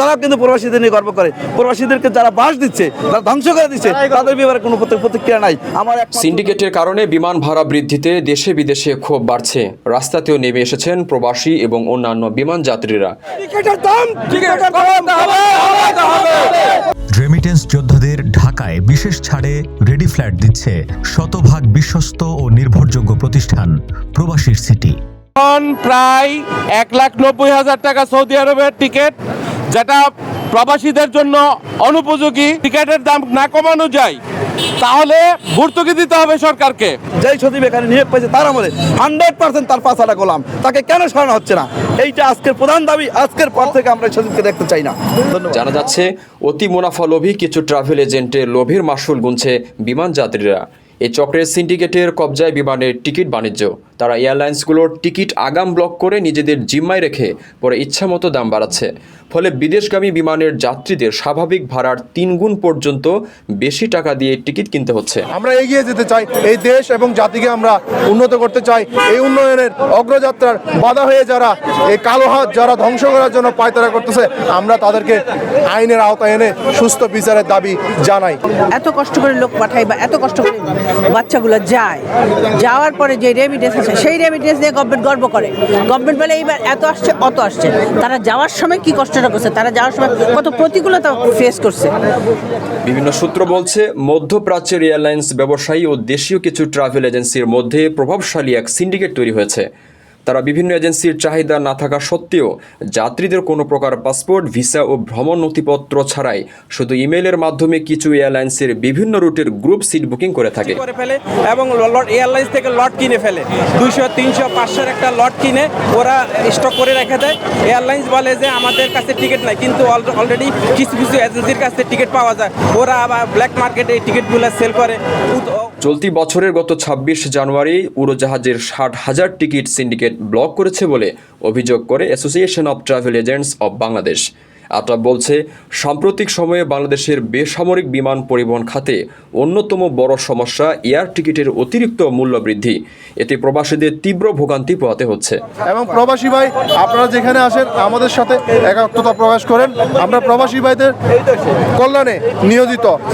তারাও কিন্তু প্রবাসীদের নিয়ে গর্ব করে। প্রবাসীদেরকে যারা বাস দিচ্ছে যারা ধ্বংস করে দিচ্ছে তাদের ব্যাপারে কোনো প্রতিক্রিয়া নাই। আমার সিন্ডিকেটের কারণে বিমান ভাড়া বৃদ্ধিতে দেশে বিদেশে ক্ষোভ বাড়ছে। রাস্তাতেও নেমে এসেছেন প্রবাসী এবং অন্যান্য বিমান যাত্রীরা। রেমিটেন্স যোদ্ধাদের ঢাকায় বিশেষ ছাড়ে রেডি ফ্ল্যাট দিচ্ছে শতভাগ বিশ্বস্ত ও নির্ভরযোগ্য প্রতিষ্ঠান প্রবাসীর সিটি প্রায় এক লাখ নব্বই হাজার টাকা সৌদি আরবের টিকিট যেটা প্রবাসীদের জন্য অনুপযোগী টিকিটের দাম না কমানো যায় তাহলে ভর্তুকি দিতে হবে সরকারকে। যেই সচিব এখানে নিয়োগ পেয়েছে তার আমলে হান্ড্রেড পার্সেন্ট তার পাশাটা গোলাম। তাকে কেন সরানো হচ্ছে না? এইটা আজকের প্রধান দাবি আজকের পর থেকে আমরা সচিবকে দেখতে চাই না। জানা যাচ্ছে অতি মুনাফা লোভী কিছু ট্রাভেল এজেন্টের লোভের মাসুল গুনছে বিমান যাত্রীরা। এই চক্রের সিন্ডিকেটের কবজায় বিমানের টিকিট বাণিজ্য। তারা এয়ারলাইন্সগুলোর টিকিট আগাম ব্লক করে নিজেদের জিম্মায় রেখে পরে ইচ্ছামতো দাম বাড়াচ্ছে। ফলে বিদেশগামী বিমানের যাত্রীদের স্বাভাবিক ভাড়ার তিন গুণ পর্যন্ত বেশি টাকা দিয়ে টিকিট কিনতে হচ্ছে। আমরা এগিয়ে যেতে চাই। এই দেশ এবং জাতিকে আমরা উন্নত করতে চাই। এই উন্নয়নের অগ্রযাত্রার বাধা হয়ে যারা এই কালো হাত যারা ধ্বংস করার জন্য পায়তারা করতেছে আমরা তাদেরকে আইনের আওতায় এনে সুস্থ বিচারের দাবি জানাই। এত কষ্ট করে লোক পাঠাই বা এত কষ্ট করে বাচ্চাগুলো যায়। যাওয়ার পরে যে রেমিটেন্স আছে সেই রেমিডেন্স নিয়ে গভর্নমেন্ট গর্ব করে। গভর্নমেন্ট বলে, এইবার এত আসছে, অত আসছে। তারা যাওয়ার সময় কি কষ্টটা করছে? তারা যাওয়ার সময় কত প্রতিকূলতা ফেস করছে। বিভিন্ন সূত্র বলছে, মধ্যপ্রাচ্যের এয়ারলাইন্স ব্যবসায়ী ও দেশীয় কিছু ট্রাভেল এজেন্সির মধ্যে প্রভাবশালী এক সিন্ডিকেট তৈরি হয়েছে। তারা বিভিন্ন এজেন্সির চাহিদা না থাকা সত্ত্বেও যাত্রীদের কোনো প্রকার পাসপোর্ট ভিসা ও ভ্রমণ নথিপত্র ছাড়াই শুধু ইমেইলের মাধ্যমে কিছু এয়ারলাইন্সের বিভিন্ন রুটের গ্রুপ সিট বুকিং করে থাকে। করে ফেলে এবং এয়ারলাইন্স থেকে লট কিনে ফেলে। দুইশো তিনশো পাঁচশোর একটা লট কিনে ওরা স্টক করে রেখে দেয়। এয়ারলাইন্স বলে যে আমাদের কাছে টিকিট নাই কিন্তু অলরেডি কিছু কিছু এজেন্সির কাছে টিকিট পাওয়া যায়। ওরা আবার ব্ল্যাক মার্কেটে এই টিকিটগুলো সেল করে। চলতি বছরের গত ছাব্বিশ জানুয়ারি উড়োজাহাজের ষাট হাজার টিকিট সিন্ডিকেট ব্লক করেছে বলে অভিযোগ করে association of travel agents of Bangladesh আটা বলছে, সাম্প্রতিক সময়ে বাংলাদেশের বেসামরিক বিমান পরিবহন খাতে অন্যতম বড় সমস্যা এয়ার টিকিটের অতিরিক্ত মূল্য বৃদ্ধি এতে প্রবাসীদের তীব্র ভোগান্তি পোহাতে হচ্ছে। এবং প্রবাসী ভাই, আপনারা যেখানে আসেন আমাদের সাথে একাত্মতা প্রকাশ করেন। আমরা প্রবাসী ভাইদের কল্যাণে নিয়োজিত।